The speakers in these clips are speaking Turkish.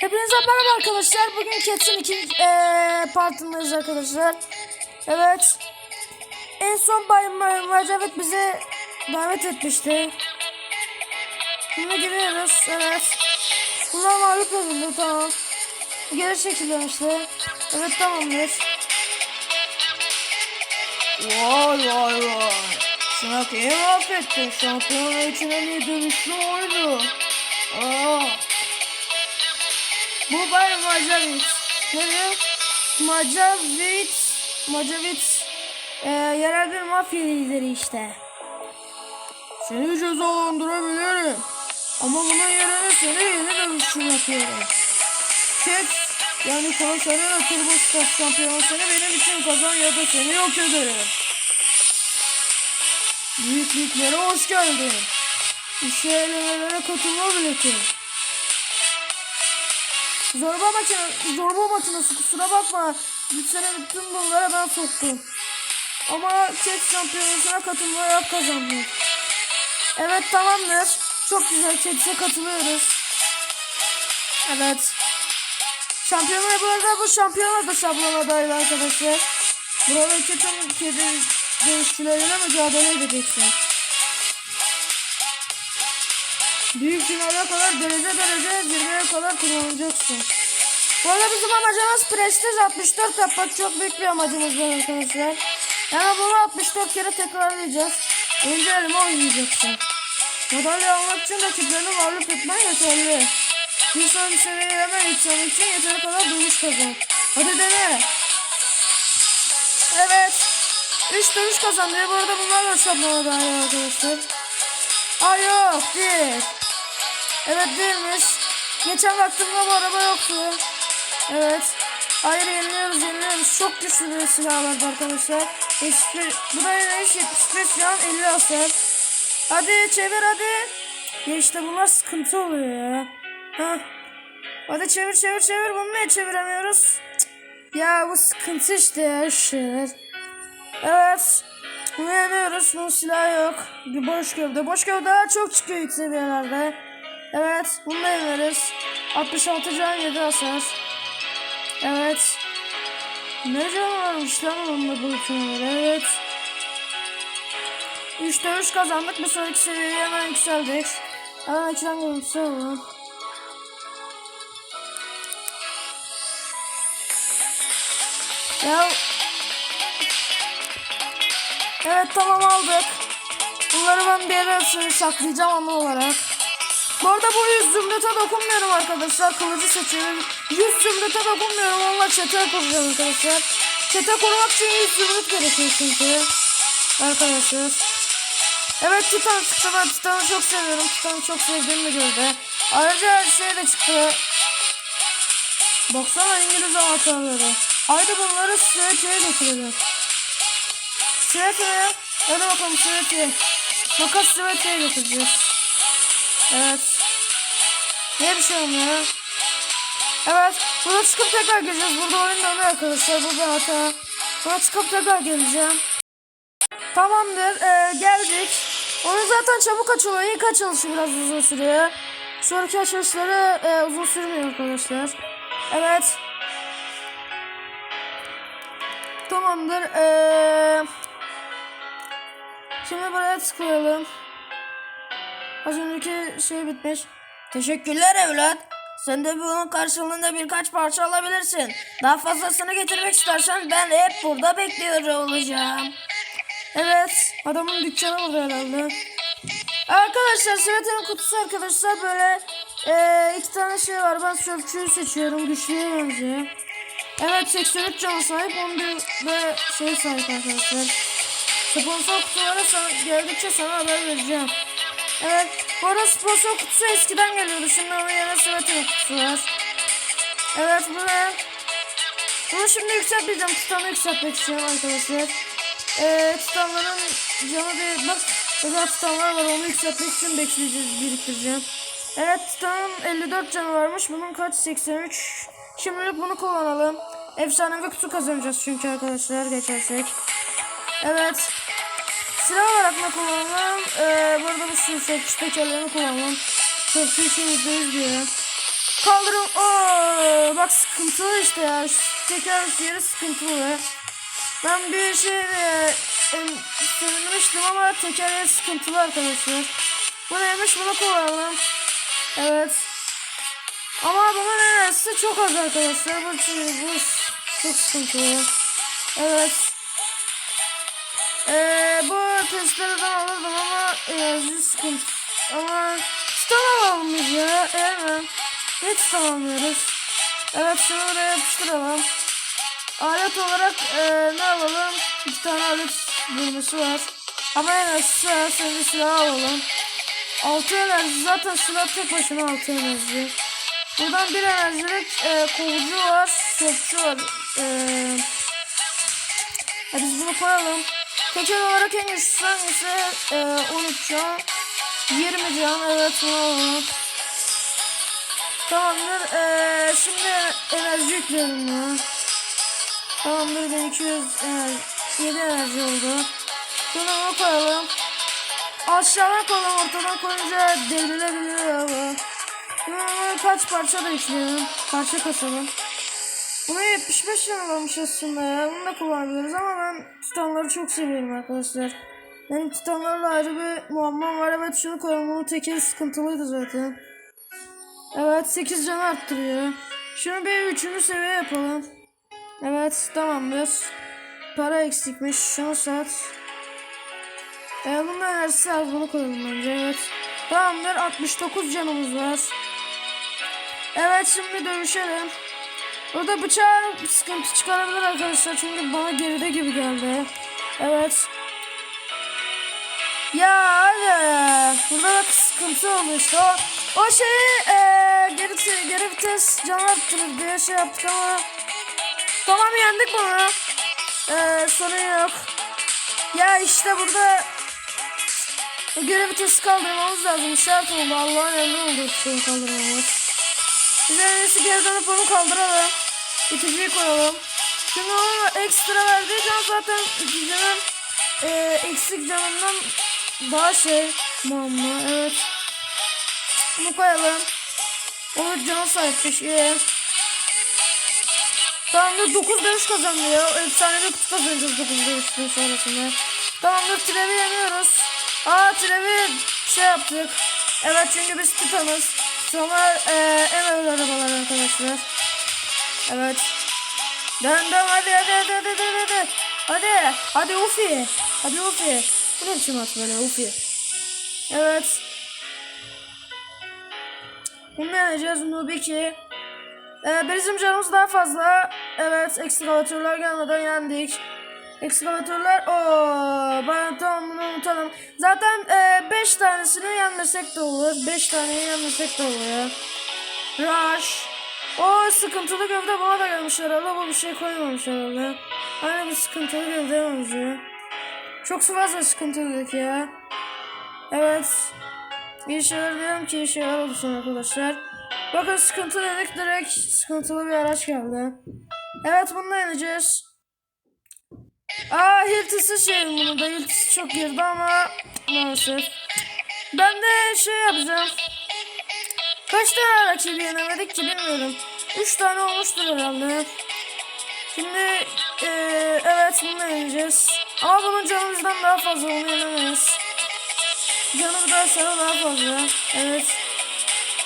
Hepinize merhaba arkadaşlar. Bugün Cats'in ikinci eee partındayız arkadaşlar. Evet. En son Bay Macavet bize davet etmişti. Şimdi giriyoruz. Evet. Bunlar mağlup edildi. Tamam. Geri çekiliyor Evet tamamdır. Vay vay vay. Şuna kim affetti? Şampiyonlar için en iyi dövüşlü oydu. Aa. Bu Bay Macavit. Ne diyor? Macavit. Macavit. Ee, yerel bir mafya lideri işte. Seni cezalandırabilirim. Ama bunun yerine seni yeni dövüşçü yapıyorum. Ket yani konserin Turbo Stars şampiyonu seni benim için kazan ya da seni yok ederim. Büyüklüklere hoş geldin. İşe elemelere katılma bileti. Zorba makine, zorba makinesi kusura bakma. Seni bütün bunlara ben soktum. Ama Çek şampiyonasına katılmaya kazandım. Evet tamamdır. Çok güzel Çek'e katılıyoruz. Evet. Şampiyonlar bu arada bu şampiyonlar da şablona dahil arkadaşlar. Burada Çek'in kedi dövüşçüleriyle mücadele edeceksin. Büyük finale kadar derece derece zirveye kadar kullanacaksın. Bu arada bizim amacımız prestij 64 yapmak çok büyük bir amacımız var arkadaşlar. Yani bunu 64 kere tekrarlayacağız. Önce elime oynayacaksın. Madalya almak için rakiplerini mağlup etmen yeterli. Bir sonraki seviyeye hemen yükselmek için yeteri kadar dövüş kazan. Hadi dene. Evet. 3 dövüş kazanıyor. Bu arada bunlar da şablona dahil arkadaşlar. Aa yok değil. Evet değilmiş. Geçen vaktimde bu araba yoktu. Evet. Hayır yeniliyoruz yeniliyoruz. Çok güçlü bir silah vardı arkadaşlar. 71, bu da neymiş 75 can 50 hasar. Hadi çevir hadi. Ya işte bunlar sıkıntı oluyor ya. Ha. Hadi çevir çevir çevir. Bunu niye çeviremiyoruz? Cık. Ya bu sıkıntı işte ya şeyler. Evet. Bunu yeniyoruz. Bunun silahı yok. Bir boş gövde. Boş gövde çok çıkıyor ilk seviyelerde. Evet. Bunu da yeneriz. 66 can 7 hasar. Evet. Ne can varmış lan onunla bu üçünler. Evet. 3'te 3 kazandık. Bir sonraki seviyeye hemen yükseldik. Hemen ekran görüntüsü alalım. Ya Evet tamam aldık. Bunları ben bir yere saklayacağım ana olarak. Bu arada bu yüz zümrüte dokunmuyorum arkadaşlar. Kılıcı seçiyorum. Yüz zümrüte dokunmuyorum. Onunla çete kuracağım arkadaşlar. Çete kurmak için yüz zümrüt gerekiyor çünkü. Arkadaşlar. Evet Titan çıktı. Ben Titan'ı çok seviyorum. Titan'ı çok sevdiğimi gördü. Ayrıca her şey de çıktı. Baksana İngiliz anahtarları. Haydi bunları Sveç'e götürelim. Sveç'e. Hadi bakalım Sveç'e. Makas Sveç'e götüreceğiz. Evet. Ne bir şey olmuyor. Evet. Burada çıkıp tekrar geleceğiz. Burada oyun dönüyor arkadaşlar. Bu bir hata. Burada çıkıp tekrar geleceğim. Tamamdır. Ee, geldik. Oyun zaten çabuk açılıyor. İlk açılışı biraz uzun sürüyor. Sonraki açılışları e, uzun sürmüyor arkadaşlar. Evet. Tamamdır. Ee, şimdi buraya tıklayalım. Az önceki şey bitmiş. Teşekkürler evlat. Sen de bunun karşılığında birkaç parça alabilirsin. Daha fazlasını getirmek istersen ben hep burada bekliyor olacağım. Evet. Adamın dükkanı burada herhalde. Arkadaşlar Sırat'ın kutusu arkadaşlar böyle eee, iki tane şey var. Ben sörfçüyü seçiyorum. Güçlüye benziyor. Evet 83 cana sahip. 11 de şey sahip arkadaşlar. Sponsor kutuları sana, geldikçe sana haber vereceğim. Evet. Bu arada kutusu eskiden geliyordu. Şimdi onun yerine Sırat'ın kutusu var. Evet bu ne? Bunu şimdi yükseltmeyeceğim. Titan'ı yükseltmek istiyorum arkadaşlar. Ee, titanların canı değil. Bak özel titanlar var. Onu yükseltmek için bekleyeceğiz. Biriktireceğim. Evet titanın 54 canı varmış. Bunun kaç? 83. Şimdilik bunu kullanalım. Efsanevi kutu kazanacağız çünkü arkadaşlar geçersek. Evet. Silah olarak ne kullanalım? Ee, bu arada bu şu sörfçü tekerlerini kullanalım. Sörfçü için %100 diyor. kaldırım. Oo, bak sıkıntılı işte ya. Şu teker yeri sıkıntılı. Ben bir şey e, sevinmiştim ama teker yeri sıkıntılı arkadaşlar. Bu neymiş bunu kullanalım. Evet. Ama bunun enerjisi çok az arkadaşlar. Bu, bu çok sıkıntılı. Evet. Ee, bu testlerden alırdım ama enerji sıkıntı. Ama tutamamamız ya. Evet. Hiç tutamamıyoruz. Evet şunu buraya yapıştıralım. Alet olarak e, ne alalım? İki tane alet bölmesi var. Ama enerjisi var. Şimdi silah alalım. 6 enerji zaten silah tek başına 6 enerji. Buradan bir enerjilik e, kovucu var. Çöpçü var. E, ya biz bunu koyalım. Teker olarak en güçlüsü hangisi? E, 13 can. 20 can. Evet alalım. Tamamdır. E, şimdi enerji yükleyelim ya. Tamamdır 1200 enerji. 7 enerji oldu. Bunu koyalım. Aşağıdan koyalım ortadan koyunca devrilebiliyor ama. Bunu kaç parça da yükleyelim. Parça kasalım. Buna 75 tane varmış aslında ya. Bunu da kullanabiliriz ama ben titanları çok seviyorum arkadaşlar. Benim titanlarla ayrı bir muammam var. Evet şunu koyalım. Bunun tekeri sıkıntılıydı zaten. Evet 8 can arttırıyor. Şunu bir 3. seviye yapalım. Evet tamamdır. Para eksikmiş. Şunu sat. Ee, bunun enerjisi az bunu koyalım bence evet. Tamamdır 69 canımız var. Evet şimdi dövüşelim. Burada bıçağı sıkıntı çıkarabilir arkadaşlar çünkü bana geride gibi geldi. Evet. Ya hadi. Burada bak sıkıntı oldu işte. O, o şeyi e, geri, geri vites can arttırır diye şey yaptık ama Tamam yendik bunu. Ee, sorun yok. Ya işte burada görev vitesi kaldırmamız lazım. Şart oldu. Allah'ın emri oldu kaldırmamız. Biz en iyisi geri dönüp onu kaldıralım. İticiyi koyalım. Şimdi onun ekstra verdiği can zaten iticinin e, eksik canından daha şey muamma. Evet. Bunu koyalım. Onun canı sahipmiş. İyi. Tamamdır 9 dövüş kazandı ya. Efsanevi kutu kazanacağız 9 dövüşün sonrasında. Tamamdır Trevi yeniyoruz. Aa Trevi şey yaptık. Evet çünkü biz titanız. Sonra eee en ağır arabalar arkadaşlar. Evet. Dön dön hadi hadi hadi hadi hadi hadi. Hadi hadi Ufi. Hadi Ufi. Bu ne biçim at böyle Ufi. Evet. Bunu ne yapacağız? Nubiki. Ee, bizim canımız daha fazla. Evet, ekskavatörler gelmeden yendik. Ekskavatörler, ooo, ben tamam bunu unutalım. Zaten 5 tanesini yenmesek de olur. 5 taneyi yenmesek de olur. Rush. O sıkıntılı gövde bana da gelmiş herhalde. Bu bir şey koymamış herhalde. Aynı bir sıkıntılı gövde benziyor. Çok fazla sıkıntılıydık ya. Evet. İyi şeyler diyorum ki iyi şeyler olsun arkadaşlar. Bakın sıkıntı dedik direkt sıkıntılı bir araç geldi. Evet bununla ineceğiz. Aa hiltisi şey bunu da hiltisi çok girdi ama maalesef. Ben de şey yapacağım. Kaç tane rakibi yenemedik ki bilmiyorum. 3 tane olmuştur herhalde. Şimdi eee, evet bununla ineceğiz. Ama bunun canı bizden daha fazla onu yenemeyiz. Canı daha sana daha fazla. Evet.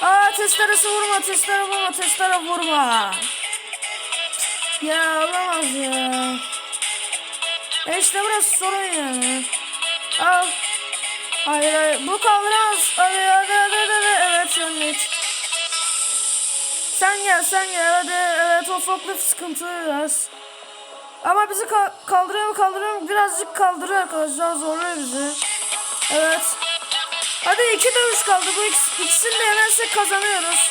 Aa testeresi vurma testere vurma testere vurma. Ya olamaz ya. E işte burası sorun yani. Al. Hayır hayır bu kaldıramaz. Hadi hadi hadi hadi. Evet yendik. Sen gel sen gel hadi. Evet o forklift sıkıntı biraz. Ama bizi ka- kaldırıyor mu kaldırıyor mu? Birazcık kaldırıyor arkadaşlar zorluyor bizi. Evet. Hadi iki dövüş kaldı. Bu ikisi, ikisini de yenersek kazanıyoruz.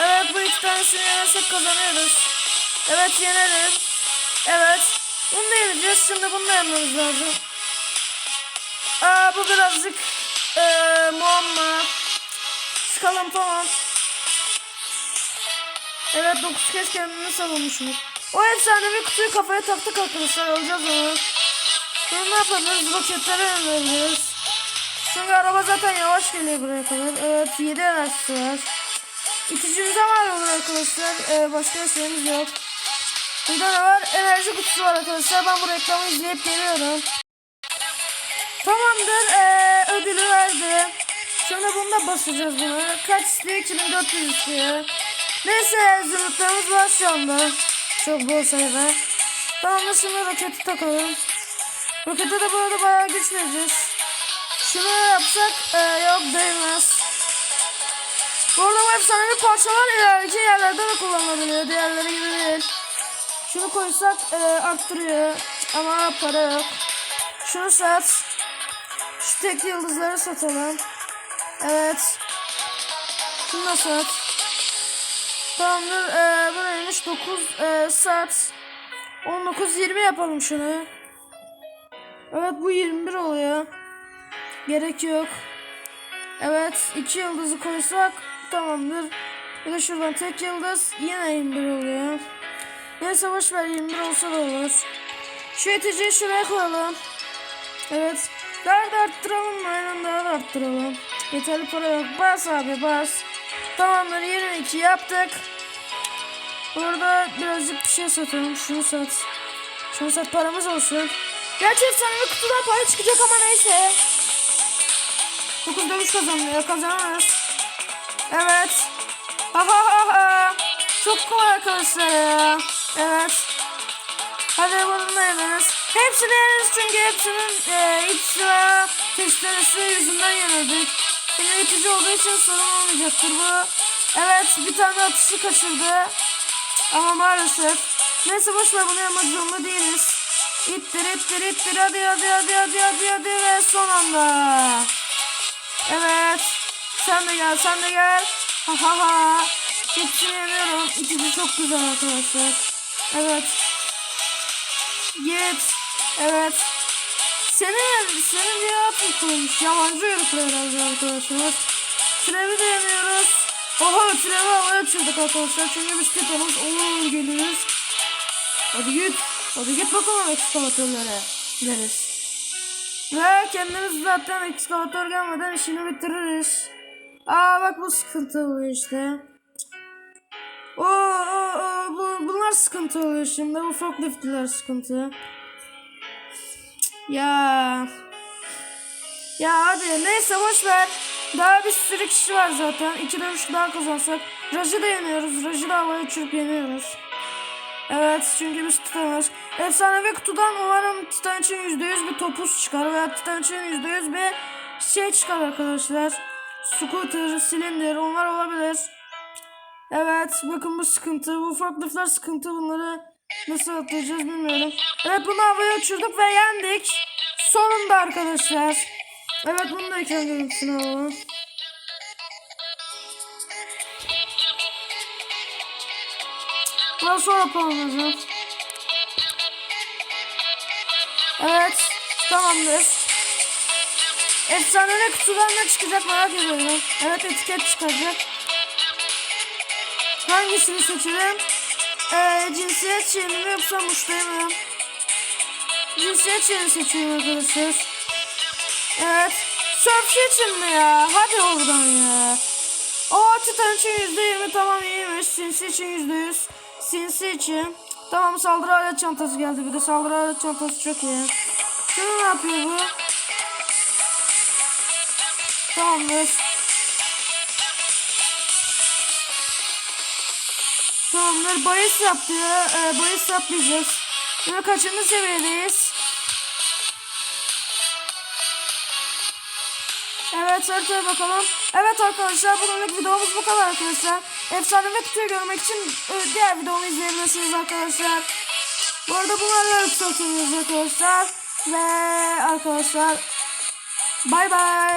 Evet bu iki tanesini yenersek kazanıyoruz. Evet yenelim. Evet. Bunu da yeneceğiz. Şimdi bunu da yenmemiz lazım. Aa bu birazcık ee, muamma. Çıkalım tamam. Evet 9 kez kendini savunmuşum. O efsanevi kutuyu kafaya taktık arkadaşlar. Alacağız onu. Şimdi ne yapabiliriz? Roketleri önleyebiliriz. Çünkü araba zaten yavaş geliyor buraya kadar. Evet 7 enerjisi var. İticimize mal olur arkadaşlar. Ee, başka şeyimiz yok. Burada ne var? Enerji kutusu var arkadaşlar. Ben bu reklamı izleyip geliyorum. Tamamdır. Ee, ödülü verdi. Sonra bunu da basacağız bunu. Kaç istiyor? 2400 istiyor. Neyse zümrütlerimiz var şu anda. Çok bol sayıda. Tamamdır şimdi roketi takalım. Rokete de bu arada bayağı güç. Şunu yapsak ee, yok değmez. Bu arada bu efsanevi parçalar ileriki yerlerde de kullanılabiliyor. Diğerleri gibi değil. Şunu koysak e, arttırıyor. Ama para yok. Şunu sat. Tek yıldızları satalım. Evet. Şunu da sat. Tamamdır. E, bu neymiş? 9 e, sat. 19 20 yapalım şunu. Evet bu 21 oluyor. Gerek yok. Evet iki yıldızı koysak tamamdır. Bir de şuradan tek yıldız yine 21 oluyor. Neyse boş ver 21 olsa da olur. Şu iticiyi şuraya koyalım. Evet. Daha da arttıralım? Aynen daha da arttıralım. Yeterli para yok. Bas abi bas. Tamamdır 22 yaptık. Burada birazcık bir şey satalım. Şunu sat. Şunu sat paramız olsun. Gerçi efsanevi kutudan para çıkacak ama neyse. 9 dövüş kazanmıyor. Kazanırız. Evet. Ha ha ha ha. Çok kolay arkadaşlar ya. Evet. Hadi bunu da. Hepsini yeneriz çünkü hepsinin e, iç sıra testeresi yüzünden yenildik. Yine itici olduğu için sorun olmayacaktır bu. Evet bir tane atışı kaçırdı. Ama maalesef. Neyse boş ver bunu yapmak zorunda değiliz. İttir ittir ittir hadi hadi hadi hadi hadi hadi ve son anda. Evet. Sen de gel sen de gel. Ha ha ha. Hepsini yeniyorum. İkisi çok güzel arkadaşlar. Evet. Git. Evet. Senin, senin bir hayatın kurulmuş. Yabancı uyruklu herhalde arkadaşlar. Trevi de yeniyoruz. Oha trevi havaya uçurduk arkadaşlar. Çünkü biz titanız olur geliyoruz. Hadi git. Hadi git bakalım ekskavatörlere. Gideriz. Ve kendimiz zaten ekskavatör gelmeden işini bitiririz. Aa bak bu sıkıntı oluyor işte. Oo, oo, oo, bu, bunlar sıkıntı oluyor şimdi. Bu forkliftler sıkıntı. Ya. Ya hadi neyse boş ver. Daha bir sürü kişi var zaten. İki dövüş daha kazansak. Rajı da yeniyoruz. Rajı da havaya uçurup yeniyoruz. Evet çünkü biz tutamıyoruz. Efsanevi kutudan umarım Titan için %100 bir topuz çıkar veya Titan için %100 bir şey çıkar arkadaşlar. Scooter, silindir onlar olabilir. Evet bakın bu sıkıntı. Bu forkliftler sıkıntı bunları nasıl atlayacağız bilmiyorum. Evet bunu havaya uçurduk ve yendik. Sonunda arkadaşlar. Evet bunu da ekran görüntüsüne alalım. Daha sonra puanlayacağım. Evet. Tamamdır. Efsanevi kutudan ne çıkacak merak ediyorum. Evet etiket çıkacak. Hangisini seçelim? Ee, cinsiyet şeyini mi yoksa muştayı mı? Cinsiyet şeyini seçiyorum arkadaşlar. Evet. Surfçı için mi ya? Hadi oradan ya. O Titan için yüzde yirmi tamam iyiymiş. Sinsi için yüzde yüz. Sinsi için. Tamam saldırı alet çantası geldi bir de saldırı alet çantası çok iyi. Şimdi ne yapıyor bu? Tamamdır. Tamamdır. Yaptı ya. Ee, bahis yapmayacağız. Şimdi kaçıncı seviyedeyiz? Evet haritaya bakalım. Evet arkadaşlar bugünlük videomuz bu kadar arkadaşlar. Efsane ve kutuyu görmek için e, diğer videomu izleyebilirsiniz arkadaşlar. Bu arada bunlarla yükseltiyoruz arkadaşlar. Ve arkadaşlar bay bay.